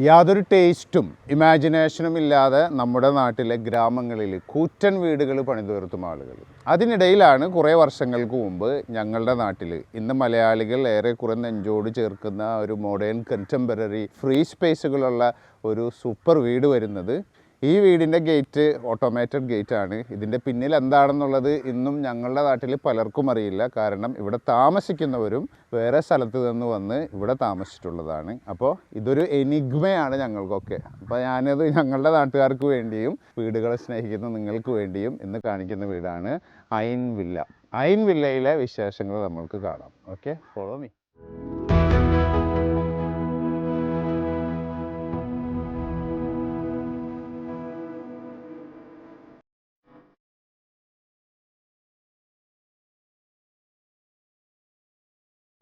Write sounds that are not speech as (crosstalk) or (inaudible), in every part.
യാതൊരു ടേസ്റ്റും ഇമാജിനേഷനും ഇല്ലാതെ നമ്മുടെ നാട്ടിലെ ഗ്രാമങ്ങളിൽ കൂറ്റൻ വീടുകൾ പണിതുയർത്തും ആളുകൾ. അതിനിടയിലാണ് കുറേ വർഷങ്ങൾക്ക് മുമ്പ് ഞങ്ങളുടെ നാട്ടിൽ ഇന്ന് മലയാളികൾ ഏറെ ഏറെക്കുറെ നെഞ്ചോട് ചേർക്കുന്ന ഒരു മോഡേൺ കണ്ടംപററി ഫ്രീ സ്പേസുകളുള്ള ഒരു സൂപ്പർ വീട് വരുന്നത് ഈ വീടിന്റെ ഗേറ്റ് ഓട്ടോമാറ്റഡ് ഗേറ്റ് ആണ്. ഇതിന്റെ പിന്നിൽ എന്താണെന്നുള്ളത് ഇന്നും ഞങ്ങളുടെ നാട്ടിൽ പലർക്കും അറിയില്ല. കാരണം ഇവിടെ താമസിക്കുന്നവരും വേറെ സ്ഥലത്ത് നിന്ന് വന്ന് ഇവിടെ താമസിച്ചിട്ടുള്ളതാണ്. അപ്പോൾ ഇതൊരു എനിഗ്മയാണ് ഞങ്ങൾക്കൊക്കെ. അപ്പോൾ ഞാനത് ഞങ്ങളുടെ നാട്ടുകാർക്ക് വേണ്ടിയും വീടുകളെ സ്നേഹിക്കുന്ന നിങ്ങൾക്ക് വേണ്ടിയും ഇന്ന് കാണിക്കുന്ന വീടാണ് അയൻ വില്ല അയൻ വില്ലയിലെ വിശേഷങ്ങൾ നമ്മൾക്ക് കാണാം. ഓക്കെ? ഫോളോ മീ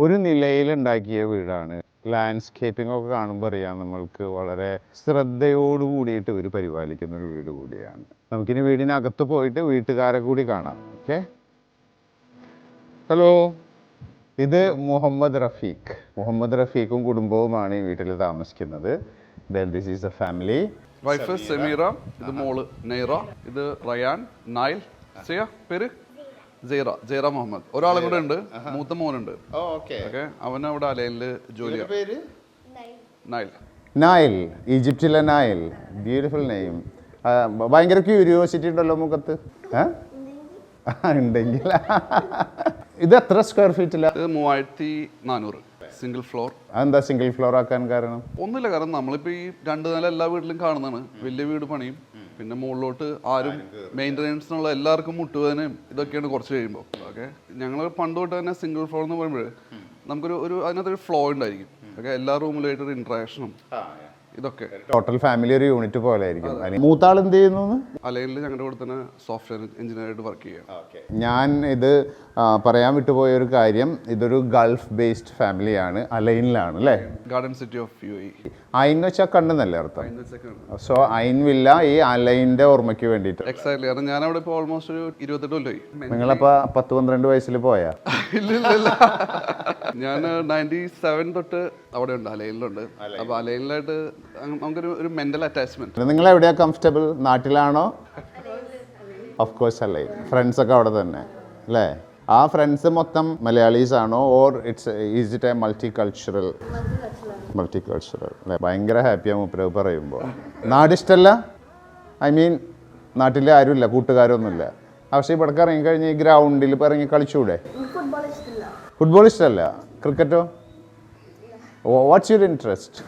ഒരു നിലയിലുണ്ടാക്കിയ വീടാണ്. ലാൻഡ്സ്കേപ്പിംഗ് ഒക്കെ കാണുമ്പോൾ അറിയാം നമ്മൾക്ക് വളരെ ശ്രദ്ധയോട് കൂടിയിട്ട് ഇവർ പരിപാലിക്കുന്ന ഒരു വീട് കൂടിയാണ്. നമുക്കിനി വീടിനകത്ത് പോയിട്ട് വീട്ടുകാരെ കൂടി കാണാം. ഓക്കെ ഹലോ ഇത് മുഹമ്മദ് റഫീഖ്. മുഹമ്മദ് റഫീഖും കുടുംബവുമാണ് ഈ വീട്ടിൽ താമസിക്കുന്നത്. This is a family wife Sameera ഇത് മോൾ നെയ്റ ഇത് റയാൻ നായിൽ പേര്? ജെയ്റ ജയറ മുഹമ്മദ്. ഒരാളും കൂടെ ഉണ്ട് മൂത്ത മോനുണ്ട്. ഓക്കെ. ഓക്കെ. അവൻ അവിടെ അലൈനിൽ ജോലിയാണ് പേര്? നായിൽ നായിൽ ഈജിപ്തിലെ നായിൽ ബ്യൂട്ടിഫുൾ നെയിം ഭയങ്കര ക്യൂരിയോസിറ്റി ഉണ്ടല്ലോ മുഖത്ത്. ഉണ്ടെങ്കിൽ. (laughs) ഇത് എത്ര സ്ക്വയർ ഫീറ്റില ഇത് മൂവായിരത്തി നാനൂറ്. സിംഗിൾ ഫ്ലോർ അതെന്താ സിംഗിൾ ഫ്ലോർ ആക്കാൻ കാരണം? ഒന്നുമില്ല കാരണം നമ്മളിപ്പോ ഈ രണ്ട് നില എല്ലാ വീട്ടിലും കാണുന്നതാണ്. വലിയ വീട് പണിയും. പിന്നെ മുകളിലോട്ട് ആരും മെയിന്റനൻസിനുള്ള എല്ലാവർക്കും മുട്ടുവേദനയും ഇതൊക്കെയാണ് കുറച്ച് കഴിയുമ്പോൾ. ഓക്കെ? ഞങ്ങൾ പണ്ട് തൊട്ട് തന്നെ സിംഗിൾ ഫ്ലോർ എന്ന് പറയുമ്പോൾ നമുക്കൊരു ഒരു അതിനകത്തൊരു ഫ്ലോ ഉണ്ടായിരിക്കും. ഓക്കെ? എല്ലാ റൂമിലായിട്ടൊരു ഇൻട്രാക്ഷനും ഇതൊക്കെ. ടോട്ടൽ ഫാമിലി ഒരു യൂണിറ്റ് പോലെ ആയിരിക്കും മൂത്താൾ എന്ത് ചെയ്യുന്നു അലയിൽ ഞങ്ങളുടെ കൂടെ തന്നെ സോഫ്റ്റ്വെയർ എഞ്ചിനീയറായിട്ട് വർക്ക് ചെയ്യാം. ഞാൻ ഇത് പറയാൻ വിട്ടുപോയ ഒരു കാര്യം ഇതൊരു ഗൾഫ് ബേസ്ഡ് ഫാമിലിയാണ് അലൈനിലാണ് അല്ലേ? Garden city of U A Ain എന്ന് വെച്ചാൽ കണ്ടെന്നല്ലേ അർത്ഥം? സോ ഐൻ വില്ല ഈ അലൈന്റെ ഓർമ്മയ്ക്ക് വേണ്ടിയിട്ട്. എക്സാക്ട്ലി കാരണം ഞാൻ അവിടെ ഇപ്പോൾ ഓൾമോസ്റ്റ് ഒരു ഇരുപത്തെട്ട് കൊല്ലമായി നിങ്ങളപ്പോൾ പത്ത് പന്ത്രണ്ട് വയസ്സിൽ പോയാ? ഇല്ല ഞാൻ നയന്റി സെവൻ തൊട്ട് അവിടെ ഉണ്ട് അലൈനിലുണ്ട്. അപ്പോൾ അലയിലായിട്ട് നമുക്കൊരു ഒരു മെന്റൽ അറ്റാച്ച്മെന്റ് നിങ്ങൾ എവിടെയാ കംഫർട്ടബിൾ നാട്ടിലാണോ? ഓഫ് കോഴ്സ് അല്ലേ. ഫ്രണ്ട്സ് ഒക്കെ അവിടെ തന്നെ. അല്ലേ? ആ ഫ്രണ്ട്സ് മൊത്തം മലയാളീസ് ആണോ? Or it's is it a multi cultural multi cultural അല്ലേ? ഭയങ്കര ഹാപ്പിയാണ് മുപ്പരവ് പറയുമ്പോൾ നാടിഷ്ടല്ല? ഐ മീൻ നാട്ടിൽ ആരുമില്ല കൂട്ടുകാരൊന്നുമില്ല. പക്ഷേ ഇവിടേക്ക് ഇറങ്ങിക്കഴിഞ്ഞ് ഈ ഗ്രൗണ്ടിൽ ഇപ്പോൾ ഇറങ്ങി കളിച്ചൂടെ? ഫുട്ബോൾ ഇഷ്ടമില്ല ക്രിക്കറ്റോ what's your interest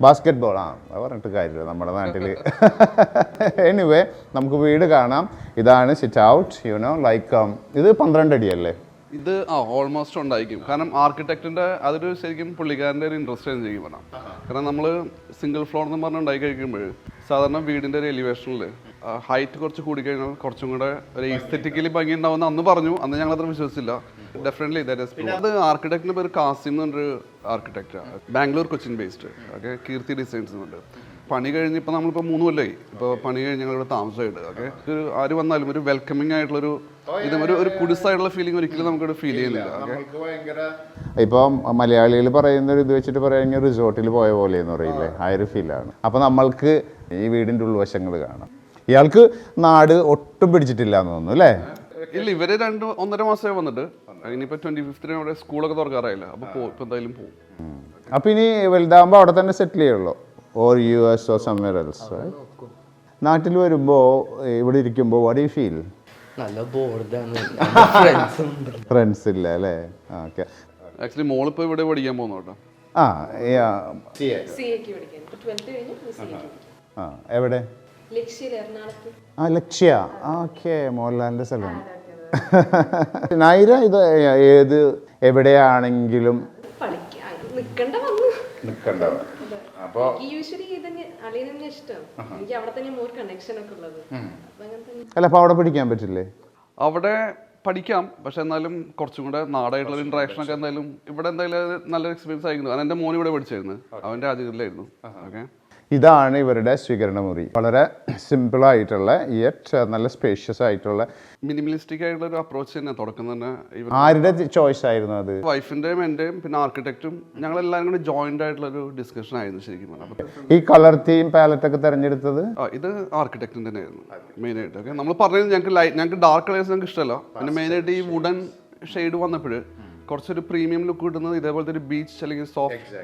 basket ball ആ പറഞ്ഞിട്ട് കാര്യമില്ല. നമ്മുടെ നാട്ടിൽ. (laughs) എനിവേ നമുക്ക് വീട് കാണാം. ഇതാണ് sit out you know like ഇത് പന്ത്രണ്ട് അടിയല്ലേ? ഇത് ആ ഓൾമോസ്റ്റ് ഉണ്ടായിരിക്കും. കാരണം ആർക്കിടെക്റ്റിന്റെ അതൊരു ശരിക്കും പുള്ളിക്കാരന്റെ ഒരു ഇൻട്രസ്റ്റ് ആയിരുന്നു ശരിക്കും പറഞ്ഞാൽ കാരണം നമ്മൾ സിംഗിൾ ഫ്ലോർ എന്ന് പറഞ്ഞ് ഉണ്ടായി കഴിക്കുമ്പോൾ സാധാരണ വീടിന്റെ ഒരു എലിവേഷനിൽ ഹൈറ്റ് കുറച്ച് കൂടി കഴിഞ്ഞാൽ കുറച്ചും കൂടെ ഒരു എസ്തെറ്റിക്കലി ഭംഗി ഉണ്ടാവുന്ന അന്ന് പറഞ്ഞു. അന്ന് ഞങ്ങൾ അത്ര വിശ്വസിച്ചില്ല. ഡെഫിനറ്റ്ലി അത് ആർക്കിടെക്ടിന് പേര് കാസിം എന്ന് പറഞ്ഞൊരു ആർക്കിടെക്റ്റാണ് Bangalore Cochin based okay Keerthi designs എന്നുണ്ട് പണി കഴിഞ്ഞ് ഇപ്പോൾ നമ്മളിപ്പോൾ മൂന്ന് കൊല്ലമായി ഇപ്പോൾ പണി കഴിഞ്ഞ് ഞങ്ങൾ ഇവിടെ താമസമായിട്ട് ഓക്കെ ഒരു ആര് വന്നാലും ഒരു വെൽക്കമിങ് ആയിട്ടുള്ളൊരു ഇത് ഒരു ഒരു കുടിസായിട്ടുള്ള ഫീലിംഗ് ഒരിക്കലും നമുക്കിവിടെ ഫീൽ ചെയ്യുന്നില്ല. ഓക്കെ ഇപ്പം മലയാളികൾ പറയുന്ന ഒരു ഇത് വെച്ചിട്ട് പറയുകയാണെങ്കിൽ റിസോർട്ടിൽ പോയ പോലെ എന്ന് പറയില്ലേ? ആ ഒരു ഫീലാണ് അപ്പോൾ നമ്മൾക്ക് ഈ വീടിന്റെ ഉൾവശങ്ങൾ കാണാം. ഇയാൾക്ക് നാട് ഒട്ടും പിടിച്ചിട്ടില്ല എന്ന് തോന്നുന്നു അല്ലേ? ഇല്ല ഇവർ രണ്ട് ഒന്നര മാസമേ വന്നിട്ട്. ഇനിയിപ്പോ ട്വന്റി ഫിഫ്തിന് അവിടെ സ്കൂളൊക്കെ തുറക്കാറായില്ല? അപ്പൊ പോകും ഇപ്പം എന്തായാലും പോകും അപ്പൊ ഇനി വലുതാകുമ്പോ അവിടെ തന്നെ സെറ്റിൽ ചെയ്യുള്ളൂ. Or U S or somewhere else നാട്ടിൽ വരുമ്പോൾ ഇവിടെ ഇരിക്കുമ്പോൾ വാട്ട് യു ഫീൽ നല്ല ബോർഡാണ് ഫ്രണ്ട്സും ഫ്രണ്ട്സ് ഇല്ല അല്ലേ? ഓക്കെ ആക്ച്വലി മോളിപ്പോൾ ഇവിടെ പഠിക്കാൻ പോകുന്നു കേട്ടോ. ആ സി എക്ക് പഠിക്കാൻ. ഇപ്പൊ ട്വൽത്ത് കഴിഞ്ഞ് സി എക്ക് ആ എവിടെ? ആ ലക്ഷ്യ. ഓക്കെ മോഹൻലാലിന്റെ സ്ഥലം നൈര ഇത് ഏത് എവിടെയാണെങ്കിലും. പഠിക്കാൻ നിക്കണ്ട വന്നു. നിൽക്കണ്ടവ അപ്പോൾ യൂഷ്വലി ഇതന്നെ അളിയൻ തന്നെ ഇഷ്ടം. എനിക്ക് അവിടെ മോർ കണക്ഷൻ ഒക്കെ ഉള്ളത്. അപ്പൊ അല്ല അപ്പോൾ അവിടെ പഠിക്കാൻ പറ്റില്ലേ? അവിടെ പഠിക്കാം പക്ഷെ എന്നാലും കുറച്ചും കൂടെ നാടായിട്ടുള്ള ഇന്ററാക്ഷൻ ഒക്കെ എന്തായാലും ഇവിടെ എന്തായാലും നല്ല നല്ലൊരു എക്സ്പീരിയൻസ് ആയിരുന്നു കാരണം എന്റെ മോൻ ഇവിടെ പഠിച്ചായിരുന്നു. അവൻ രാജഗിരിലായിരുന്നു ഓക്കെ. ഇതാണ് ഇവരുടെ സ്വീകരണ മുറി വളരെ സിമ്പിളായിട്ടുള്ള യെറ്റ് നല്ല സ്പേഷ്യസ് ആയിട്ടുള്ള. മിനിമലിസ്റ്റിക് ആയിട്ടുള്ള ഒരു അപ്രോച്ച് തന്നെ തുടക്കം തന്നെ ആരുടെ ചോയ്സ് ആയിരുന്നു അത്? വൈഫിന്റെയും എന്റെയും പിന്നെ ആർക്കിടെക്റ്റും ഞങ്ങൾ എല്ലാവരും കൂടി ജോയിന്റ് ആയിട്ടുള്ള ഒരു ഡിസ്കഷൻ ആയിരുന്നു ശരിക്കും ഈ കളർ തീം പാലറ്റ് ഒക്കെ തിരഞ്ഞെടുത്തത്? ഇത് ആർക്കിടെക്റ്റിന്റെ തന്നെയായിരുന്നു മെയിൻ ആയിട്ട്. ഓക്കെ നമ്മൾ പറഞ്ഞത് ഞങ്ങൾക്ക് ലൈറ്റ് ഞങ്ങൾക്ക് ഡാർക്ക് കളേഴ്സ് ഞങ്ങൾക്ക് ഇഷ്ടമല്ല. പിന്നെ മെയിൻ ആയിട്ട് ഈ വുഡൻ ഷെയ്ഡ് വന്നപ്പോൾ കുറച്ചൊരു പ്രീമിയം ലുക്ക് കിട്ടുന്നത് ഇതേപോലത്തെ ഒരു ബീച്ച് അല്ലെങ്കിൽ സോഫ്റ്റ്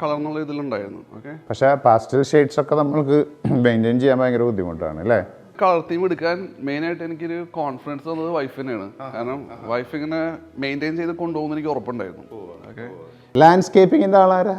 കളർ എന്നുള്ള ഇതിലുണ്ടായിരുന്നു ഓക്കെ പക്ഷേ പാസ്റ്റൽ ഷെയ്ഡ്സ് ഒക്കെ നമ്മൾക്ക് മെയിന്റെയിൻ ചെയ്യാൻ ഭയങ്കര ബുദ്ധിമുട്ടാണ് അല്ലേ? കളർ തീം എടുക്കാൻ മെയിൻ ആയിട്ട് എനിക്കൊരു കോൺഫിഡൻസ് തന്നത് വൈഫ് തന്നെയാണ്. കാരണം വൈഫ് ഇങ്ങനെ മെയിന്റെയിൻ ചെയ്ത് കൊണ്ടുപോകുന്ന എനിക്ക് ഉറപ്പുണ്ടായിരുന്നു ഓക്കെ ലാൻഡ്സ്കേപ്പിംഗിന്റെ ആളാരാ?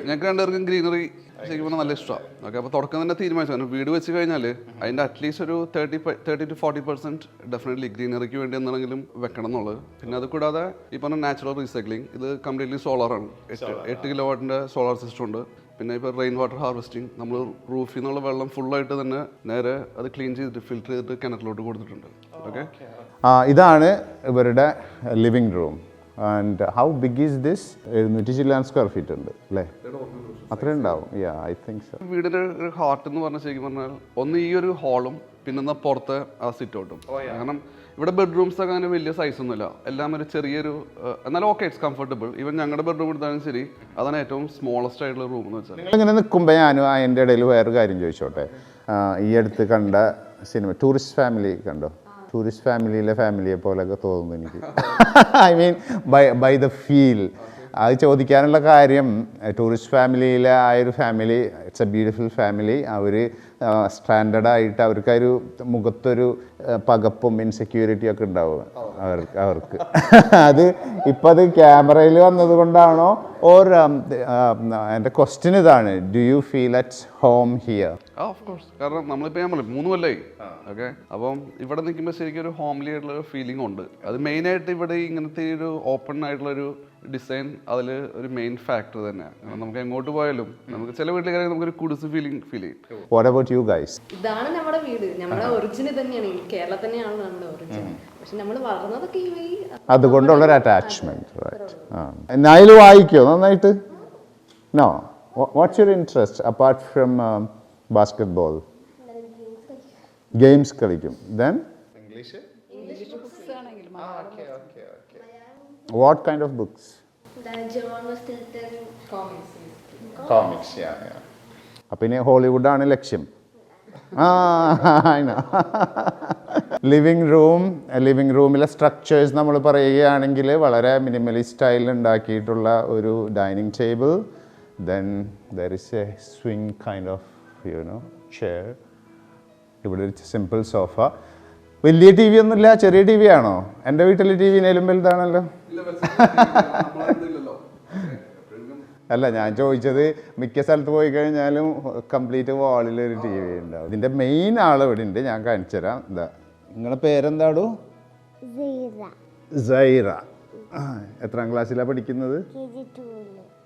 ഞങ്ങൾക്ക് രണ്ടുപേർക്കും ഗ്രീനറി ശരിക്കും പറഞ്ഞാൽ നല്ല ഇഷ്ടമാണ് ഓക്കെ അപ്പോൾ തുടക്കം തന്നെ തീരുമാനിച്ചു. കാരണം വീട് വെച്ച് കഴിഞ്ഞാൽ അതിന്റെ അറ്റ്ലീസ്റ്റ് ഒരു thirty thirty to forty percent definitely ഗ്രീനറിക്ക് വേണ്ടി എന്താണെങ്കിലും വെക്കണം എന്നുള്ളത്. പിന്നെ അത് കൂടാതെ ഈ പറഞ്ഞ നാച്ചുറൽ റീസൈക്ലിംഗ് ഇത് കംപ്ലീറ്റ്ലി സോളാറാണ് എട്ട് എട്ട് കിലോ വാട്ടിന്റെ സോളാർ സിസ്റ്റം ഉണ്ട്. പിന്നെ ഇപ്പോൾ റെയിൻ വാട്ടർ ഹാർവെസ്റ്റിംഗ് നമ്മൾ റൂഫിൽ നിന്നുള്ള വെള്ളം ഫുള്ളായിട്ട് തന്നെ നേരെ അത് ക്ലീൻ ചെയ്തിട്ട് ഫിൽറ്റർ ചെയ്തിട്ട് കിണറ്റിലോട്ട് കൊടുത്തിട്ടുണ്ട്. ഓക്കെ? ആ ഇതാണ് ഇവരുടെ living room and how big is this എഴുന്നൂറ്റി ചില്ലാൻ സ്ക്വയർ ഫീറ്റ് ഉണ്ട് അല്ലേ? അത്രയും ഉണ്ടാവും യാ ഐ തിങ്ക് സോ വീടിന്റെ ഒരു ഹാർട്ട് എന്ന് പറഞ്ഞ ശരിക്കും പറഞ്ഞാൽ ഒന്ന് ഈ ഒരു ഹാളും പിന്നെ പുറത്തെ ആ സിറ്റ് ഔട്ടും കാരണം ഇവിടെ ബെഡ്റൂംസ് ഒക്കെ അങ്ങനെ വലിയ സൈസ് ഒന്നുമില്ല. എല്ലാം ഒരു ചെറിയൊരു എന്നാലും ഓക്കെ ഇറ്റ്സ് കംഫർട്ടബിൾ ഇവൻ ഞങ്ങളുടെ ബെഡ്റൂം എടുത്താലും ശരി അതാണ് ഏറ്റവും സ്മോളസ്റ്റ് ആയിട്ടുള്ള റൂം എന്ന് വെച്ചാൽ. നിങ്ങളിങ്ങനെ നിൽക്കുമ്പോൾ ഞാനും അതിന്റെ ഇടയിൽ വേറൊരു കാര്യം ചോദിച്ചോട്ടെ? ഈ അടുത്ത് കണ്ട സിനിമ ടൂറിസ്റ്റ് ഫാമിലി കണ്ടോ? ടൂറിസ്റ്റ് ഫാമിലിയിലെ ഫാമിലിയെ പോലെയൊക്കെ തോന്നുന്നു എനിക്ക്. I mean by by the feel അത് ചോദിക്കാനുള്ള കാര്യം ടൂറിസ്റ്റ് ഫാമിലിയിലെ ആ ഒരു family it's a beautiful family our standard ആയിട്ട് അവർക്ക് ഒരു മുഖത്തൊരു പകപ്പും ഇൻസെക്യൂരിറ്റി ഒക്കെ ഉണ്ടാവും അവർക്ക് അവർക്ക്. അത് ഇപ്പം അത് ക്യാമറയിൽ വന്നത് കൊണ്ടാണോ ഓർ എന്റെ ക്വസ്റ്റ്യൻ ഇതാണ്. Do you feel at home here of course കാരണം നമ്മളിപ്പോൾ ഞാൻ പറയും മൂന്ന് കൊല്ലമായി ഓക്കെ അപ്പം ഇവിടെ നിൽക്കുമ്പോൾ ശരിക്കും ഒരു ഹോംലി ആയിട്ടുള്ള ഒരു ഫീലിംഗ് ഉണ്ട്. അത് മെയിനായിട്ട് ഇവിടെ ഇങ്ങനത്തെ ഒരു ഓപ്പൺ ആയിട്ടുള്ള ഒരു ഡിസൈൻ അതിൽ ഒരു മെയിൻ ഫാക്ടർ തന്നെയാണ് നമുക്ക് എങ്ങോട്ട് പോയാലും നമുക്ക് ചില വീട്ടിലേക്ക് നമുക്കൊരു കുടിസ് ഫീലിംഗ് ഫീൽ ചെയ്യും. വാട്ട് അബൌട്ട് യു ഗൈസ് ഇതാണ് നമ്മുടെ വീട്. നമ്മുടെ ഒറിജിൻ തന്നെയാണ്. കേരളം തന്നെയാണ് നമ്മുടെ ഒറിജിൻ പക്ഷെ നമ്മൾ വളർന്നതൊക്കെ ഈ അതുകൊണ്ടുള്ളൊരു അറ്റാച്ച്മെന്റ് റൈറ്റ് നൈൽ വായിക്കോ നന്നായിട്ട്? No what's your interest apart from basket ball games കളിക്കും. Then English what kind of books comics അപ്പം ഇനി ഹോളിവുഡാണ് ലക്ഷ്യം. ആ ലിവിങ് റൂം ലിവിങ് റൂമിലെ സ്ട്രക്ചേഴ്സ് നമ്മൾ പറയുകയാണെങ്കിൽ വളരെ മിനിമലി സ്റ്റൈലിൽ ഉണ്ടാക്കിയിട്ടുള്ള ഒരു dining table then there is a swing kind of you know chair ഇവിടെ ഒരു സിമ്പിൾ സോഫ വലിയ ടി വി ഒന്നുമില്ല ചെറിയ ടി വി ആണോ? എന്റെ വീട്ടിലെ ടി വിനേലും വലുതാണല്ലോ. അല്ല ഞാൻ ചോദിച്ചത് മിക്ക സ്ഥലത്ത് പോയി കഴിഞ്ഞാലും കംപ്ലീറ്റ് വാളിൽ ഒരു ടി വി ഉണ്ടാവും. ഇതിന്റെ മെയിൻ ആൾ ഇവിടെ ഉണ്ട് ഞാൻ കാണിച്ചു തരാം. എന്താ നിങ്ങളുടെ പേരെന്താടോ? സീറ. എത്രാം ക്ലാസ്സിലാണ് പഠിക്കുന്നത്? കെ ജി ടൂൽ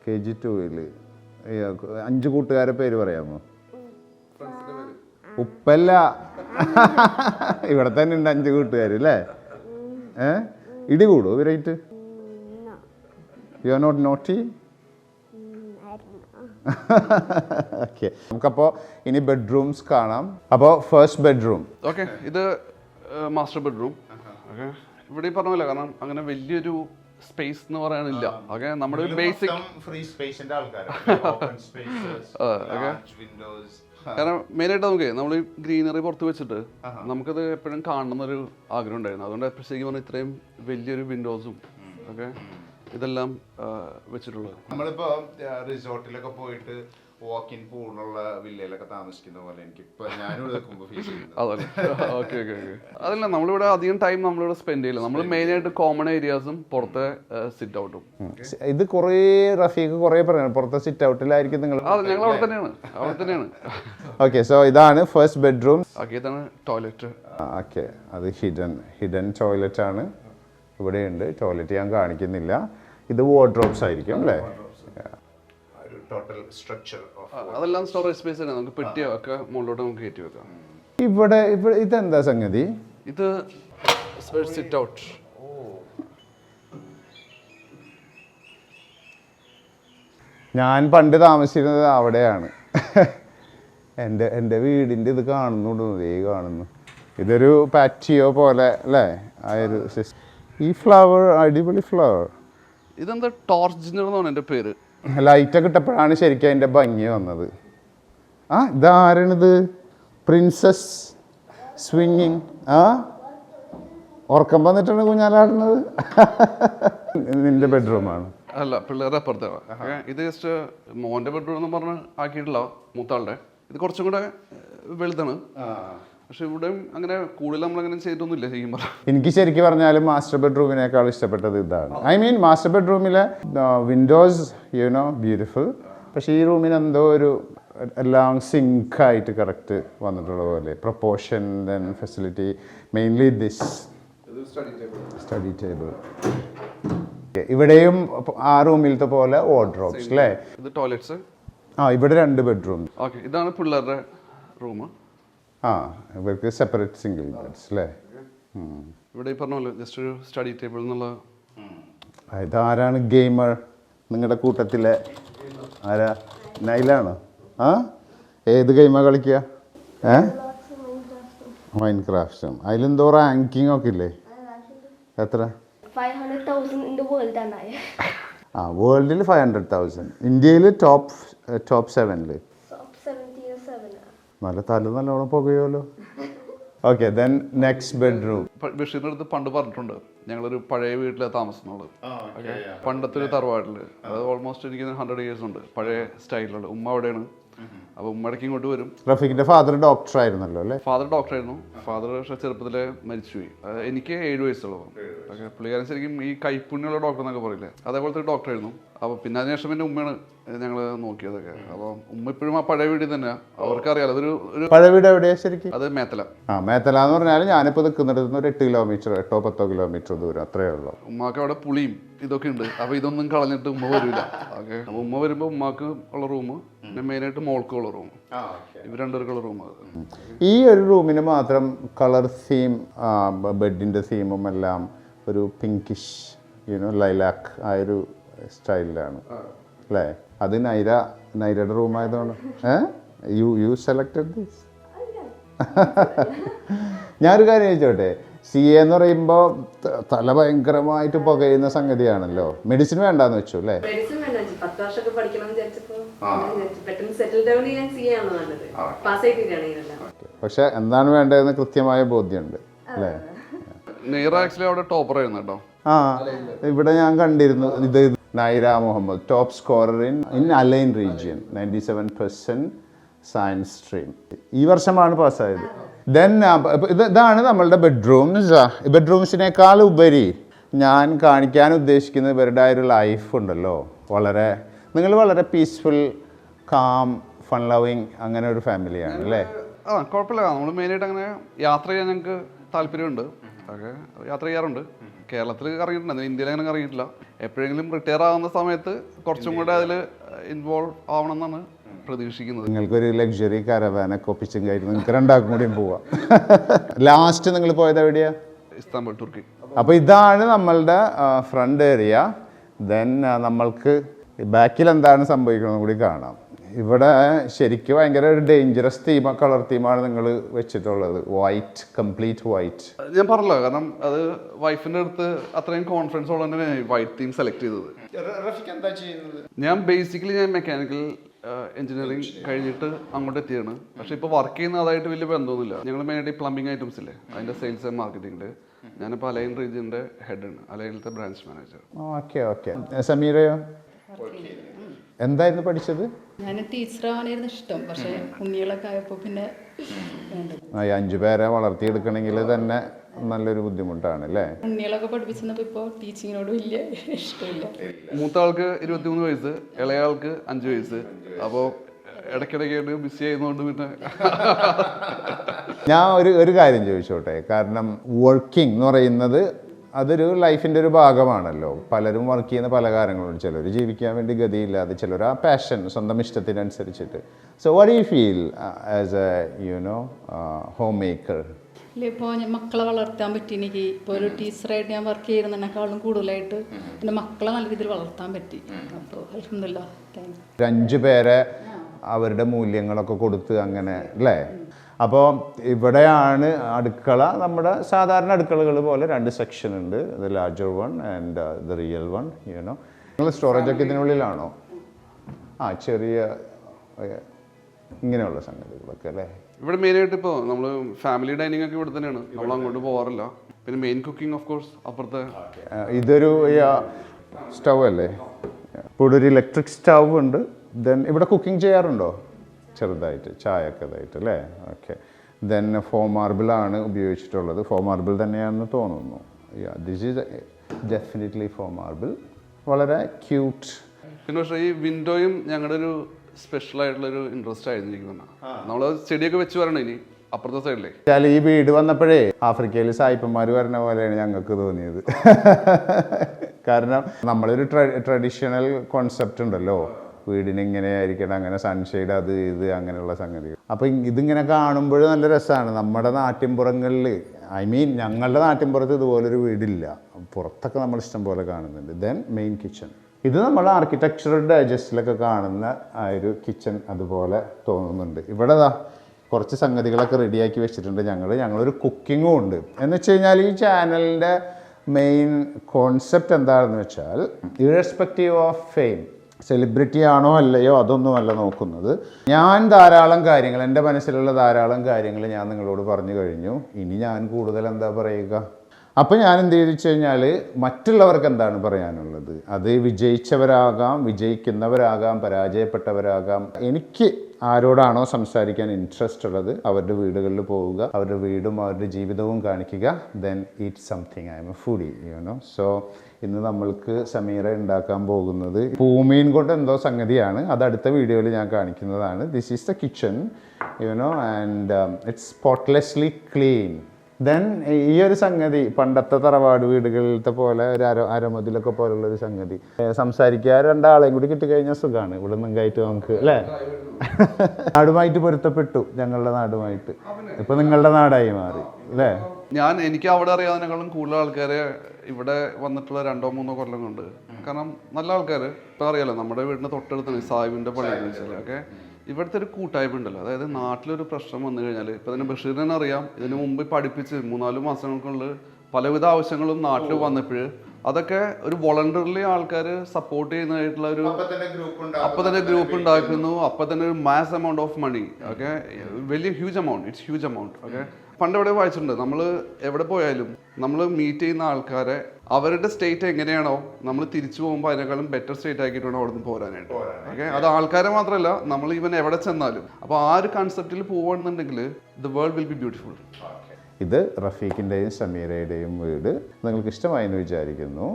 കെ ജി ടുവിൽ അഞ്ച് കൂട്ടുകാരെ പേര് പറയാമോ? ഉപ്പല്ല. ഇവിടെ തന്നെ ഉണ്ട് അഞ്ച് കൂട്ടുകാർ അല്ലേ? ഏ? ഇടി കൂടുമോ ഇവരായിട്ട് you are not naughty (laughs) okay നമുക്കപ്പോൾ ഇനി ബെഡ്റൂംസ് കാണാം. അപ്പോൾ ഫസ്റ്റ് ബെഡ്റൂം ഓക്കെ ഇത് മാസ്റ്റർ ബെഡ്റൂം ഓക്കെ ഇവിടെ ഈ പറഞ്ഞ പോലെ കാരണം അങ്ങനെ വലിയൊരു സ്പേസ് എന്ന് പറയാനില്ല. ഓക്കെ നമ്മുടെ ഒരു ബേസിക് ഫ്രീ സ്പേസിന്റെ കാരണം മെയിനായിട്ട് നമുക്ക് നമ്മൾ ഈ ഗ്രീനറി പുറത്ത് വെച്ചിട്ട് നമുക്കത് എപ്പോഴും കാണണമെന്നൊരു ആഗ്രഹം ഉണ്ടായിരുന്നു. അതുകൊണ്ട് എപ്പോഴത്തേക്ക് ശരിക്കും പറഞ്ഞാൽ ഇത്രയും വലിയൊരു വിൻഡോസും ഓക്കെ ഇതെല്ലാം വെച്ചിട്ടുള്ളത്. നമ്മളിപ്പോ റിസോർട്ടിലൊക്കെ പോയിട്ട് വാക്ക് ഇൻ പൂളുള്ള വില്ലയിലൊക്കെ താമസിക്കുന്ന പോലെ എനിക്ക് അതല്ലേ ഓക്കെ ഓക്കെ ഓക്കെ അതല്ല നമ്മളിവിടെ അധികം ടൈം നമ്മളിവിടെ സ്പെൻഡ് ചെയ്യില്ല. നമ്മൾ മെയിനായിട്ട് കോമൺ ഏരിയാസും പുറത്തെ സിറ്റ് ഔട്ടും ഇത് കുറേ റഫീഖ് കുറേ പറയണം പുറത്തെ സിറ്റ് ഔട്ടിലായിരിക്കും നിങ്ങൾ അതെ ഞങ്ങൾ അവിടെ തന്നെയാണ്. അവിടെ തന്നെയാണ്. ഓക്കെ സോ ഇതാണ് ഫസ്റ്റ് ബെഡ്റൂം ഓക്കെ ഇതാണ് ടോയ്ലറ്റ് ഓക്കെ അത് ഹിഡൻ ഹിഡൻ ടോയ്ലറ്റ് ആണ്. ഇവിടെയുണ്ട്. ടോയ്ലറ്റ് ഞാൻ കാണിക്കുന്നില്ല. ഇത് വാർഡ്രോബ്സ് ആയിരിക്കും അല്ലേ? ടോട്ടൽ സ്ട്രക്ചർ അതെല്ലാം സ്റ്റോറേജ് സ്പേസ് തന്നെ. നമുക്ക് പെട്ടിയോ ഒക്കെ മുകളിലോട്ട് നമുക്ക് കയറ്റി വെക്കാം. ഇവിടെ ഇവിടെ ഇതെന്താ സംഗതി? ഇത് സിറ്റ് ഔട്ട് ഞാൻ പണ്ട് താമസിച്ചിരുന്നത് അവിടെയാണ്. (laughs) എന്റെ എന്റെ വീടിന്റെ ഇത് കാണുന്നുണ്ട് ഈ കാണുന്നു. ഇതൊരു പാറ്റിയോ പോലെ അല്ലേ? ആ ഒരു ഈ ഫ്ലവർ അടിപൊളി ഫ്ലവർ ഇതെന്താ ടോർച്ച് ജിഞ്ചർ എന്നാണ് എന്റെ പേര്? ലൈറ്റൊക്കെ ഇട്ടപ്പോഴാണ് ശരിക്കും അതിന്റെ ഭംഗി വന്നത്. ആ ഇതാരാണിത്? പ്രിൻസസ് സ്വിങ്ങിങ് ആ ഉറക്കം വന്നിട്ടാണ് കുഞ്ഞാലാടുന്നത് നിന്റെ ബെഡ്റൂമാണ് അല്ല പിള്ളേരുടെ അപ്പുറത്താണ്. ഇത് ജസ്റ്റ് മോന്റെ ബെഡ്റൂം എന്ന് പറഞ്ഞ് ആക്കിയിട്ടില്ല മൂത്താളുടെ. ഇത് കുറച്ചും കൂടെ വലുതാണ്. പക്ഷെ ഇവിടെ അങ്ങനെ കൂടുതൽ നമ്മൾ അങ്ങനെ ചെയ്തൊന്നുമില്ല ചെയ്യുമ്പോൾ എനിക്ക് ശരിക്കും പറഞ്ഞാലും മാസ്റ്റർ ബെഡ്റൂമിനേക്കാൾ ഇഷ്ടപ്പെട്ടത് ഇതാണ്. ഐ മീൻ മാസ്റ്റർ ബെഡ്റൂമിലെ വിൻഡോസ് യുനോ ബ്യൂട്ടിഫുൾ പക്ഷേ ഈ റൂമിന് എന്തോ ഒരു എല്ലാം സിങ്ക് ആയിട്ട് കറക്റ്റ് വന്നിട്ടുള്ള പോലെ. Proportion then facility mainly this study table ഇവിടെയും ആ റൂമിലത്തെ പോലെ വാർഡ്രോബ്സ് അല്ലേ ഇത് ടോയ്ലറ്റ്സ് ആ ഇവിടെ രണ്ട് ബെഡ്റൂം ഓക്കെ ഇതാണ് പിള്ളേരുടെ റൂം ആ ഇവർക്ക് സെപ്പറേറ്റ് സിംഗിൾ ബെഡ്സ് അല്ലേ ഇവിടെ ഈ പറഞ്ഞ പോലെ ജസ്റ്റ് ഒരു സ്റ്റഡി ടേബിൾ എന്നുള്ള അതായത് ഇതാരാണ് ഗെയിമർ നിങ്ങളുടെ കൂട്ടത്തിലെ ആരാ? നൈലാണോ. ആ? ഏത് ഗെയിമാണ് കളിക്കുക ഏ? മൈൻ ക്രാഫ്റ്റും അതിലെന്തോ റാങ്കിങ് ഒക്കെ ഇല്ലേ? എത്ര? 500,000 in the world ആ വേൾഡിൽ ഫൈവ് ഹൺഡ്രഡ് തൗസൻഡ് ഇന്ത്യയിൽ ടോപ്പ് ടോപ്പ് സെവനിൽ top 77 നല്ല തല നല്ലോണം പോകുകയല്ലോ ഓക്കെ ദെൻ നെക്സ്റ്റ് ബെഡ്റൂം ബഷീറിന്റെ ബഷീറിന്റെ അടുത്ത് പണ്ട് പറഞ്ഞിട്ടുണ്ട് ഞങ്ങളൊരു പഴയ വീട്ടിലാണ് താമസിക്കുന്നത്. പണ്ടത്തെ ഒരു തറവാട്ടിൽ അത് ഓൾമോസ്റ്റ് എനിക്ക് ഹൺഡ്രഡ് ഇയേഴ്സ് ഉണ്ട്. പഴയ സ്റ്റൈലിലുള്ള ഉമ്മ അവിടെയാണ്. അപ്പൊ ഉമ്മടക്കും ഇങ്ങോട്ട് വരും. റഫീഖിന്റെ ഫാദർ ഡോക്ടർ ആയിരുന്നല്ലോ അല്ലേ? ഫാദർ ഡോക്ടർ ആയിരുന്നു. ഫാദർ പക്ഷെ ചെറുപ്പത്തിലെ മരിച്ചുപോയി. എനിക്ക് ഏഴ് വയസ്സുള്ളൂ ഓക്കെ പുള്ളിക്കാരൻ ശരിക്കും ഈ കൈപ്പുണ്യുള്ള ഡോക്ടർ എന്നൊക്കെ പറയില്ലേ? അതേപോലത്തെ ഡോക്ടർ ആയിരുന്നു. അപ്പോൾ പിന്നെ അതിനുശേഷം എന്റെ ഉമ്മയാണ് ഞങ്ങൾ നോക്കിയതൊക്കെ. അപ്പോൾ ഉമ്മ ഇപ്പോഴും ആ പഴയ വീട്ടിൽ തന്നെ അവർക്കറിയാലോ അതൊരു ഒരു പഴയ വീട് എവിടെയാ ശരിക്കും? അത് മേത്തല. ആ മേത്തല എന്ന് പറഞ്ഞാൽ ഞാനിപ്പോൾ നിൽക്കുന്നിടത്ത് നിന്ന് ഒരു എട്ട് കിലോമീറ്റർ എട്ടോ പത്തോ കിലോമീറ്റർ ദൂരം. അത്രയേ ഉള്ളൂ. ഉമ്മാക്ക് അവിടെ പുളിയും ഇതൊക്കെ ഉണ്ട്. അപ്പോൾ ഇതൊന്നും കളഞ്ഞിട്ട് ഉമ്മ വരില്ല ഓക്കെ. അപ്പോൾ ഉമ്മ വരുമ്പോൾ ഉമ്മാക്ക് ഉള്ള റൂം പിന്നെ മെയിനായിട്ട് മോൾക്കുള്ള റൂം. ഇവർ രണ്ടുപേർക്കുള്ള റൂം അത്. ഈ ഒരു റൂമിന് മാത്രം കളർ സീം ബെഡിന്റെ സീമും എല്ലാം ഒരു പിങ്കിഷ് യുനോ ലൈലാക്ക് ആ ഒരു സ്റ്റൈലിലാണ് അല്ലേ? അത് നൈര നൈരയുടെ റൂം ആയതുകൊണ്ട്. ഏ? യു യു സെലക്ടഡ് ദിസ് ഞാനൊരു കാര്യം ചോദിച്ചോട്ടെ? സി എ എന്ന് പറയുമ്പോൾ തല ഭയങ്കരമായിട്ട് പുകയുന്ന സംഗതിയാണല്ലോ. മെഡിസിൻ വേണ്ടാന്ന് വെച്ചു അല്ലേ? പക്ഷെ എന്താണ് വേണ്ടതെന്ന് കൃത്യമായ ബോധ്യമുണ്ട്. അല്ലേ? നീറ ആക്ച്വലി അവിടെ ടോപ്പർ ആയിരുന്നു കേട്ടോ. ആ ഇവിടെ ഞാൻ കണ്ടിരുന്നു ഇത് Naira Muhammad. Top scorer in in Al Ain region ninety seven percent science stream ഈ വർഷമാണ് പാസ്സായത് ദെൻ ഇത് ഇതാണ് നമ്മളുടെ ബെഡ്റൂംസ് ബെഡ്റൂംസിനേക്കാൾ ഉപരി ഞാൻ കാണിക്കാൻ ഉദ്ദേശിക്കുന്ന ഇവരുടെ ഒരു ലൈഫ് ഉണ്ടല്ലോ. വളരെ നിങ്ങൾ വളരെ പീസ്ഫുൾ കാം ഫൺ ലവിങ് അങ്ങനെ ഒരു ഫാമിലിയാണ് അല്ലേ? ആ കുഴപ്പമില്ല. നമ്മൾ മെയിനായിട്ട് അങ്ങനെ യാത്ര ചെയ്യാൻ ഞങ്ങൾക്ക് താല്പര്യമുണ്ട്. ഓക്കെ യാത്ര ചെയ്യാറുണ്ട്. കേരളത്തിൽ ഇറങ്ങിയിട്ടുണ്ട് ഇന്ത്യയിൽ അങ്ങനെ ഇറങ്ങിയിട്ടില്ല. എപ്പോഴെങ്കിലും റിട്ടയർ ആവുന്ന സമയത്ത് കുറച്ചും കൂടെ അതിൽ ഇൻവോൾവ് ആവണം എന്നാണ് പ്രതീക്ഷിക്കുന്നത്. നിങ്ങൾക്കൊരു ലക്ഷറി കരവാനൊക്കെ ഒപ്പിച്ചും കയറ്റി നിങ്ങൾക്ക് രണ്ടാൾക്കും കൂടിയും പോവാം. ലാസ്റ്റ് നിങ്ങൾ പോയത് എവിടെയാ? ഇസ്താംബുൾ തുർക്കി. അപ്പോൾ ഇതാണ് നമ്മളുടെ ഫ്രണ്ട് ഏരിയ ദെൻ നമ്മൾക്ക് ബാക്കിൽ എന്താണ് സംഭവിക്കുന്നത് കൂടി കാണാം. ഇവിടെ ശരിക്കും ഭയങ്കര ഒരു ഡേഞ്ചറസ് തീമ കളർ തീമാണ് നിങ്ങൾ വെച്ചിട്ടുള്ളത്. വൈറ്റ് കംപ്ലീറ്റ് വൈറ്റ് ഞാൻ പറഞ്ഞല്ലോ കാരണം അത് വൈഫിന്റെ അടുത്ത് അത്രയും കോൺഫിഡൻസ് ഉള്ളതന്നെ വൈറ്റ് തീം സെലക്ട് ചെയ്തത്. ഞാൻ ബേസിക്കലി ഞാൻ മെക്കാനിക്കൽ എഞ്ചിനീയറിംഗ് കഴിഞ്ഞിട്ട് അങ്ങോട്ട് എത്തിയാണ് പക്ഷെ ഇപ്പോൾ വർക്ക് ചെയ്യുന്ന അതായിട്ട് വലിയ ബന്ധമൊന്നുമില്ല. ഞങ്ങൾ മെയിനായിട്ട് പ്ലംബിംഗ് ഐറ്റംസ് ഇല്ലേ? അതിന്റെ സെയിൽസ് ആൻഡ് മാർക്കറ്റിംഗിൽ ഞാനിപ്പോൾ അലൈൻ റീജിയന്റെ ഹെഡാണ് അലൈനിലത്തെ ബ്രാഞ്ച് മാനേജർ ഓക്കെ ഓക്കെ സമീറയോ എന്തായിരുന്നു പഠിച്ചത്? ഞാൻ ടീച്ചറാവാനായിരുന്നു ഇഷ്ടം. പക്ഷേ കുഞ്ഞുകളൊക്കെ ആയപ്പോൾ പിന്നെ അഞ്ചു പേരെ വളർത്തിയെടുക്കണമെങ്കിൽ തന്നെ നല്ലൊരു ബുദ്ധിമുട്ടാണ് അല്ലേ ഉണ്ണികളൊക്കെ പഠിപ്പിച്ചപ്പോൾ ഇപ്പോൾ ടീച്ചിങ്ങിനോട് വലിയ ഇഷ്ടമില്ല. മൂത്ത ആൾക്ക് ഇരുപത്തിമൂന്ന് വയസ്സ് ഇളയ ആൾക്ക് അഞ്ച് വയസ്സ്. അപ്പോൾ ഇടയ്ക്കിടയ്ക്കായിട്ട് ബിസി ആയതുകൊണ്ട് പിന്നെ ഞാൻ ഒരു ഒരു കാര്യം ചോദിച്ചോട്ടെ? കാരണം വർക്കിംഗ് എന്ന് പറയുന്നത് അതൊരു ലൈഫിന്റെ ഒരു ഭാഗമാണല്ലോ. പലരും വർക്ക് ചെയ്യുന്ന പല കാര്യങ്ങളുണ്ട് ചിലർ ജീവിക്കാൻ വേണ്ടി ഗതിയില്ലാതെ ചിലർ ആ പാഷൻ സ്വന്തം ഇഷ്ടത്തിനനുസരിച്ചിട്ട്. So what you feel as a you know home maker ഇപ്പോൾ ഞാൻ മക്കളെ വളർത്താൻ പറ്റി. എനിക്ക് ഇപ്പോൾ ഒരു ടീച്ചറായിട്ട് ഞാൻ വർക്ക് ചെയ്യുന്നതിനേക്കാളും കൂടുതലായിട്ട് എന്റെ മക്കളെ നല്ല രീതിയിൽ വളർത്താൻ പറ്റി. അപ്പോൾ അലഹമില്ല താങ്ക്സ് ഒരു അഞ്ച് പേരെ അവരുടെ മൂല്യങ്ങളൊക്കെ കൊടുത്ത് അങ്ങനെ അല്ലേ? അപ്പോൾ ഇവിടെയാണ് അടുക്കള. നമ്മുടെ സാധാരണ അടുക്കളകൾ പോലെ രണ്ട് സെക്ഷൻ ഉണ്ട്. The larger one and the real one you know നിങ്ങൾ സ്റ്റോറേജ് ഒക്കെ ഇതിനുള്ളിലാണോ? ആ ചെറിയ ഇങ്ങനെയുള്ള സംഗതികളൊക്കെ അല്ലേ? ഇവിടെ മെയിനായിട്ട് ഇപ്പോൾ നമ്മൾ ഫാമിലി ഡൈനിങ് ഒക്കെ ഇവിടെ തന്നെയാണ്. നമ്മൾ അങ്ങോട്ട് പോകാറില്ല. പിന്നെ മെയിൻ കുക്കിംഗ് ഓഫ് കോഴ്സ് അപ്പുറത്തെ ഇതൊരു സ്റ്റവ് അല്ലേ? ഇപ്പോൾ ഇവിടെ ഒരു ഇലക്ട്രിക് സ്റ്റവ് ഉണ്ട്. ദെൻ ഇവിടെ കുക്കിംഗ് ചെയ്യാറുണ്ടോ? ചെറുതായിട്ട് ചായക്കതായിട്ട് ഇതായിട്ട് അല്ലേ? ഓക്കെ. ദെൻ ഫോം മാർബിളാണ് ഉപയോഗിച്ചിട്ടുള്ളത്. ഫോ മാർബിൾ തന്നെയാണെന്ന് തോന്നുന്നു. ദിസ് ഈസ് ഡെഫിനറ്റ്ലി ഫോ മാർബിൾ വളരെ ക്യൂട്ട് പിന്നെ പക്ഷേ ഈ വിൻഡോയും ഞങ്ങളുടെ ഒരു സ്പെഷ്യൽ ആയിട്ടുള്ള ഒരു ഇൻട്രസ്റ്റ് ആയിരുന്നു എനിക്ക് നമ്മൾ ചെടിയൊക്കെ വെച്ച് വരണം ഇനി അപ്പുറത്തെ സൈഡിലേ ചില ഈ വീട് വന്നപ്പോഴേ ആഫ്രിക്കയിൽ സായിപ്പന്മാർ വരുന്ന പോലെയാണ് ഞങ്ങൾക്ക് തോന്നിയത്. (laughs) കാരണം നമ്മളൊരു ട്രഡീഷണൽ കോൺസെപ്റ്റ് ഉണ്ടല്ലോ. വീടിന് ഇങ്ങനെ ആയിരിക്കണം അങ്ങനെ സൺഷെയ്ഡ് അത് ഇത് അങ്ങനെയുള്ള സംഗതികൾ. അപ്പം ഇതിങ്ങനെ കാണുമ്പോൾ നല്ല രസമാണ് നമ്മുടെ നാട്ടിൻപുറങ്ങളിൽ ഐ മീൻ ഞങ്ങളുടെ നാട്ടിൻപുറത്ത് ഇതുപോലൊരു വീടില്ല. പുറത്തൊക്കെ നമ്മൾ ഇഷ്ടം പോലെ കാണുന്നുണ്ട്. ദെൻ മെയിൻ കിച്ചൺ ഇത് നമ്മൾ ആർക്കിടെക്ചറൽ ഡൈജസ്റ്റിലൊക്കെ കാണുന്ന ഒരു കിച്ചൺ അതുപോലെ തോന്നുന്നുണ്ട്. ഇവിടെ കുറച്ച് സംഗതികളൊക്കെ റെഡിയാക്കി വെച്ചിട്ടുണ്ട് ഞങ്ങൾ ഞങ്ങളൊരു കുക്കിങ്ങും ഉണ്ട്. എന്ന് വെച്ച് കഴിഞ്ഞാൽ ഈ ചാനലിന്റെ മെയിൻ കോൺസെപ്റ്റ് എന്താണെന്ന് വെച്ചാൽ ഇറസ്പെക്റ്റീവ് ഓഫ് ഫെയിം സെലിബ്രിറ്റി ആണോ അല്ലയോ അതൊന്നുമല്ല നോക്കുന്നത്. ഞാൻ ധാരാളം കാര്യങ്ങൾ എന്റെ മനസ്സിലുള്ള ധാരാളം കാര്യങ്ങൾ ഞാൻ നിങ്ങളോട് പറഞ്ഞു കഴിഞ്ഞു. ഇനി ഞാൻ കൂടുതൽ എന്താ പറയുക? അപ്പോൾ ഞാൻ എന്ത് ചെയ്തു വെച്ച് കഴിഞ്ഞാൽ മറ്റുള്ളവർക്ക് എന്താണ് പറയാനുള്ളത്? അത് വിജയിച്ചവരാകാം വിജയിക്കുന്നവരാകാം പരാജയപ്പെട്ടവരാകാം. എനിക്ക് ആരോടാണോ സംസാരിക്കാൻ ഇൻട്രസ്റ്റ് ഉള്ളത് അവരുടെ വീടുകളിൽ പോവുക അവരുടെ വീടും അവരുടെ ജീവിതവും കാണിക്കുക then eat something I'm a foodie you know so ഇന്ന് നമ്മൾക്ക് സമീറ ഉണ്ടാക്കാൻ പോകുന്നത് പൂമീൻ കൊണ്ട് എന്തോ സംഗതിയാണ്. അത് അടുത്ത വീഡിയോയിൽ ഞാൻ കാണിക്കുന്നതാണ്. This is the kitchen you know and it's spotlessly clean then ഈ ഒരു സംഗതി പണ്ടത്തെ തറവാട് വീടുകളിലത്തെ പോലെ ഒരു അര അരമതിലൊക്കെ പോലുള്ള ഒരു സംഗതി സംസാരിക്കുക രണ്ടാളെയും കൂടി കിട്ടിക്കഴിഞ്ഞാൽ സുഖമാണ് ഇവിടെ നിങ്ങായിട്ട് നമുക്ക് അല്ലേ? (laughs) നാടുമായിട്ട് പൊരുത്തപ്പെട്ടു ഞങ്ങളുടെ നാടുമായിട്ട്. ഇപ്പം നിങ്ങളുടെ നാടായി മാറി. അല്ലേ ഞാൻ എനിക്ക് അവിടെ അറിയാവുന്നതിനേക്കാളും കൂടുതൽ ആൾക്കാരെ ഇവിടെ വന്നിട്ടുള്ള രണ്ടോ മൂന്നോ കൊല്ലം കൊണ്ട്. കാരണം നല്ല ആൾക്കാര്. ഇപ്പം അറിയാലോ നമ്മുടെ വീടിന്റെ തൊട്ടടുത്ത് സാഹിബിന്റെ പള്ളി എന്ന് വെച്ചാൽ ഓക്കെ? ഇവിടുത്തെ ഒരു കൂട്ടായ്മ ഉണ്ടല്ലോ. അതായത് നാട്ടിലൊരു പ്രശ്നം വന്നു കഴിഞ്ഞാൽ ഇപ്പം തന്നെ ബഷീറിനെ അറിയാം. ഇതിനു മുമ്പ് പഠിപ്പിച്ച് മൂന്നാൽ മാസങ്ങൾക്കുള്ള പലവിധ ആവശ്യങ്ങളും നാട്ടിൽ വന്നപ്പോൾ അതൊക്കെ ഒരു വോളണ്ടറിലി ആൾക്കാർ സപ്പോർട്ട് ചെയ്യുന്നതായിട്ടുള്ള ഒരു അപ്പൊ തന്നെ ഗ്രൂപ്പ് ഉണ്ടാക്കുന്നു. അപ്പൊ തന്നെ ഒരു mass amount of money okay? വലിയ huge amount it's huge amount okay? പണ്ട് എവിടെ വായിച്ചിട്ടുണ്ട്? നമ്മൾ എവിടെ പോയാലും നമ്മൾ മീറ്റ് ചെയ്യുന്ന ആൾക്കാരെ അവരുടെ സ്റ്റേറ്റ് എങ്ങനെയാണോ നമ്മൾ തിരിച്ചു പോകുമ്പോൾ അതിനേക്കാളും ബെറ്റർ സ്റ്റേറ്റ് ആക്കിയിട്ട് വേണം അവിടെ നിന്ന് പോരാനായിട്ട്. ഓക്കെ അത് ആൾക്കാരെ മാത്രമല്ല നമ്മൾ ഇവൻ എവിടെ ചെന്നാലും. അപ്പോൾ ആ ഒരു കൺസെപ്റ്റിൽ പോവുകയാണെന്നുണ്ടെങ്കിൽ the world will be beautiful ഇത് റഫീഖിന്റെയും സമീറയുടെയും വീട്. നിങ്ങൾക്ക് ഇഷ്ടമായി എന്ന് വിചാരിക്കുന്നു.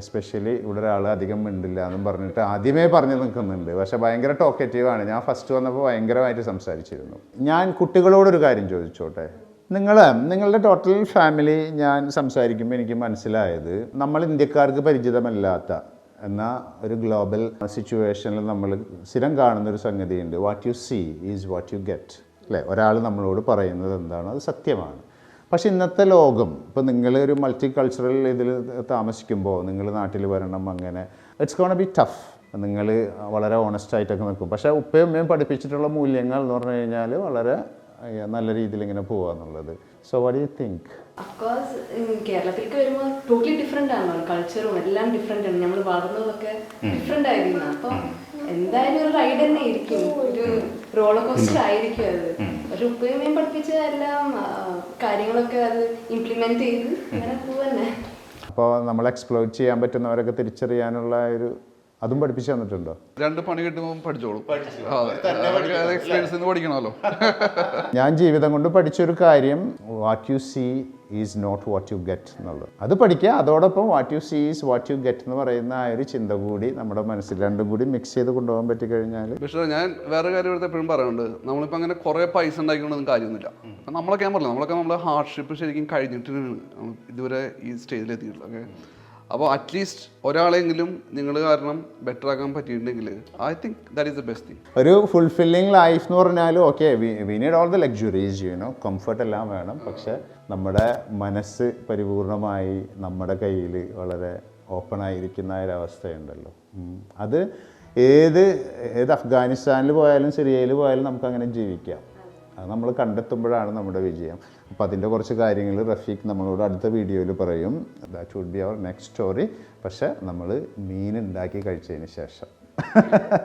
എസ്പെഷ്യലി ഇവിടെ ഒരാൾ അധികം മിണ്ടില്ല എന്നും പറഞ്ഞിട്ട് ആദ്യമേ പറഞ്ഞു നിൽക്കുന്നുണ്ട്. പക്ഷേ ഭയങ്കര ടോക്കറ്റീവാണ് ഞാൻ ഫസ്റ്റ് വന്നപ്പോൾ ഭയങ്കരമായിട്ട് സംസാരിച്ചിരുന്നു. ഞാൻ കുട്ടികളോടൊരു കാര്യം ചോദിച്ചോട്ടെ? നിങ്ങൾ നിങ്ങളുടെ ടോട്ടൽ ഫാമിലി ഞാൻ സംസാരിക്കുമ്പോൾ എനിക്ക് മനസ്സിലായത് നമ്മൾ ഇന്ത്യക്കാർക്ക് പരിചിതമല്ലാത്ത എന്നാൽ ഒരു ഗ്ലോബൽ സിറ്റുവേഷനിൽ നമ്മൾ സ്ഥിരം കാണുന്നൊരു സംഗതിയുണ്ട്. What you see is what you get അല്ലേ ഒരാൾ നമ്മളോട് പറയുന്നത് എന്താണ്? അത് സത്യമാണ്. പക്ഷെ ഇന്നത്തെ ലോകം ഇപ്പോൾ നിങ്ങൾ ഒരു മൾട്ടി കൾച്ചറൽ ഇതിൽ താമസിക്കുമ്പോൾ നിങ്ങൾ നാട്ടിൽ വരണം അങ്ങനെ ഇറ്റ്സ് ഗോൺ ബി ടഫ് നിങ്ങൾ വളരെ ഓണസ്റ്റ് ആയിട്ടൊക്കെ നിൽക്കും. പക്ഷേ ഉപ്പയും ഉമ്മയും പഠിപ്പിച്ചിട്ടുള്ള മൂല്യങ്ങൾ എന്ന് പറഞ്ഞു കഴിഞ്ഞാൽ വളരെ നല്ല രീതിയിൽ ഇങ്ങനെ പോവുക എന്നുള്ളത്. So what you think of course കേരളത്തിലേക്ക് വരുമ്പോൾ ടോട്ടലി ഡിഫറെന്റ് ആണല്ലോ. കൾച്ചറും എല്ലാം ഡിഫറെന്റ് ആണ്. നമ്മൾ വളർന്നതൊക്കെ ഡിഫറെന്റ് ആയിരുന്നു അപ്പോൾ എന്തായാലും ഒരു റൈഡ് തന്നെ ആയിരിക്കും. ഒരു റോളർ കോസ്റ്റർ ആയിരിക്കും അത്. പക്ഷെ ഉപ്പയും പഠിപ്പിച്ച എല്ലാം കാര്യങ്ങളൊക്കെ അത് ഇംപ്ലിമെന്റ് ചെയ്ത് അങ്ങനെ പോവന്നെ. അപ്പോൾ നമ്മൾ എക്സ്പ്ലോർ ചെയ്യാൻ പറ്റുന്നവരൊക്കെ തിരിച്ചറിയാനുള്ള ഒരു അതും പഠിപ്പിച്ചു തന്നിട്ടുണ്ടോ? രണ്ട് പണി കിട്ടുമ്പോൾ പഠിച്ചോളും. എക്സ്പീരിയൻസ് പഠിക്കണമല്ലോ. (laughs) ഞാൻ ജീവിതം കൊണ്ട് പഠിച്ചൊരു കാര്യം what you see is not what you get എന്നുള്ളത്. അത് പഠിക്കുക അതോടൊപ്പം what you see is what you get എന്ന് പറയുന്ന ആ ഒരു ചിന്ത കൂടി നമ്മുടെ മനസ്സിൽ രണ്ടും കൂടി മിക്സ് ചെയ്ത് കൊണ്ടുപോകാൻ പറ്റി കഴിഞ്ഞാൽ പക്ഷേ ഞാൻ വേറെ കാര്യം ഇവിടുത്തെ എപ്പോഴും പറയുന്നുണ്ട് നമ്മളിപ്പോൾ അങ്ങനെ കുറേ പൈസ ഉണ്ടാക്കിക്കൊണ്ടൊന്നും കാര്യമൊന്നുമില്ല. നമ്മളൊക്കെ ഞാൻ പറഞ്ഞില്ല നമ്മളൊക്കെ നമ്മുടെ ഹാർഡ്ഷിപ്പ് ശരിക്കും കഴിഞ്ഞിട്ട് ഇതുവരെ ഈ സ്റ്റേജിൽ എത്തിയിട്ടുള്ളൂ ഓക്കെ അപ്പോൾ അറ്റ്ലീസ്റ്റ് ഒരാളെങ്കിലും നിങ്ങൾ കാരണം ബെറ്റർ ആക്കാൻ പറ്റിയിട്ടുണ്ടെങ്കിൽ I think that is the best thing ഒരു ഫുൾഫില്ലിംഗ് ലൈഫ് എന്ന് പറഞ്ഞാൽ okay we need all the luxuries you know comfort എല്ലാം വേണം. പക്ഷെ നമ്മുടെ മനസ്സ് പരിപൂർണമായി നമ്മുടെ കയ്യിൽ വളരെ ഓപ്പൺ ആയിരിക്കുന്ന ഒരവസ്ഥയുണ്ടല്ലോ അത് ഏത് ഏത് അഫ്ഗാനിസ്ഥാനിൽ പോയാലും സിറിയയിൽ പോയാലും നമുക്ക് അങ്ങനെ ജീവിക്കാം. അത് നമ്മൾ കണ്ടെത്തുമ്പോഴാണ് നമ്മുടെ വിജയം. അപ്പോൾ അതിന്റെ കുറച്ച് കാര്യങ്ങൾ റഫീഖ് നമ്മളോട് അടുത്ത വീഡിയോയിൽ പറയും. That would be our next story പക്ഷേ നമ്മൾ മീൻ ഉണ്ടാക്കി കഴിച്ചതിന് ശേഷം. (laughs)